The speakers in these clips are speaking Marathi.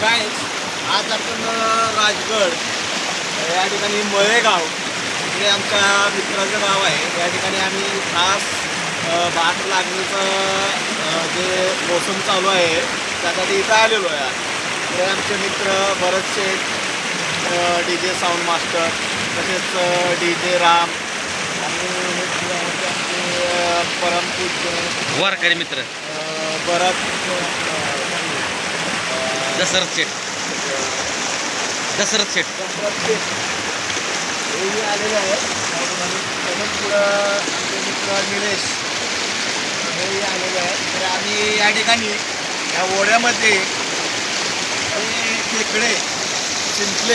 काय? आज आपण राजगड या ठिकाणी मळेगाव इकडे आमच्या मित्राचं गाव आहे. या ठिकाणी आम्ही खास भात लागणीचं अ, जे मोसम चालू आहे त्यासाठी इथं आलेलो आहे. हे आमचे मित्र Bharat Sheth D J sound master तसेच डी जे राम आणि हे जे आहेत ते आमचे अ, परमपूज्य वारकरी मित्र. अ, भरत दशरथ शेठ. दशरथ शेठ. प्रत्येक हेही आलेले आहेत आणि पुढं आमचे मित्र निलेश हेही आलेले आहेत तर आम्ही या ठिकाणी या ओढ्यामध्ये हे खेकडे शिंपले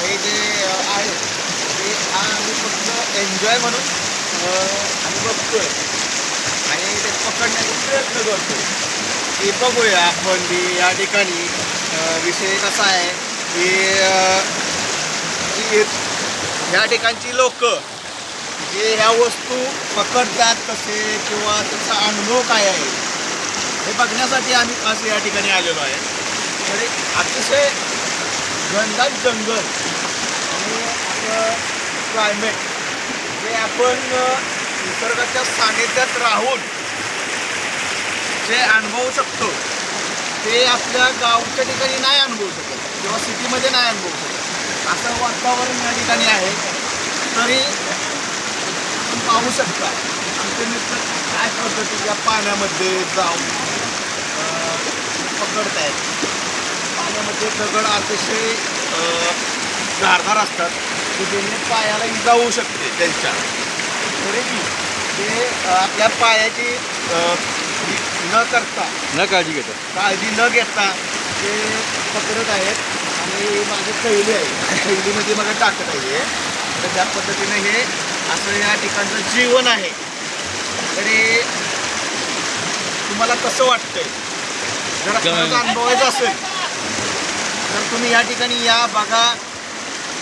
हे जे आहेत ते हा आम्ही फक्त एन्जॉय म्हणून आम्ही बघतोय आणि ते पकडण्याचा प्रयत्न करतोय. की बघूया आपण की या ठिकाणी विषय कसा आहे की ह्या ठिकाणची लोक जे ह्या वस्तू पकडतात कसे किंवा त्याचा अनुभव काय आहे हे बघण्यासाठी आम्ही खास या ठिकाणी आलेलो आहे. तर एक अतिशय घनदाट जंगल आणि आपलं क्लायमेट जे आपण निसर्गाच्या सानिध्यात राहून जे अनुभवू शकतो. ते आपल्या गावच्या ठिकाणी नाही अनुभवू शकत किंवा सिटीमध्ये नाही अनुभवू शकत. असं वातावरण या ठिकाणी आहे. तरी आपण पाहू शकता. आमचे मित्र काय पद्धतीच्या पाण्यामध्ये जाऊन अं, पकडत आहेत पाण्यामध्ये दगड अतिशय धारधार असतात. की ज्याने पायाला इजा होऊ शकते त्यांच्या. तरी ते आपल्या पायाची न करता न काळजी घेतो. काळजी न घेता ते पकडत आहेत. आणि माझे कैली आहे. कैलीमध्ये मला टाकत आहे तर त्या पद्धतीने हे असं या ठिकाणचं जीवन आहे. तरी तुम्हाला कसं वाटतंय? जर खरंच अनुभवायचं असेल. तर तुम्ही या ठिकाणी या बघा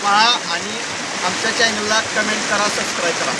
पहा आणि आमच्या चॅनलला कमेंट करा सबस्क्राईब करा.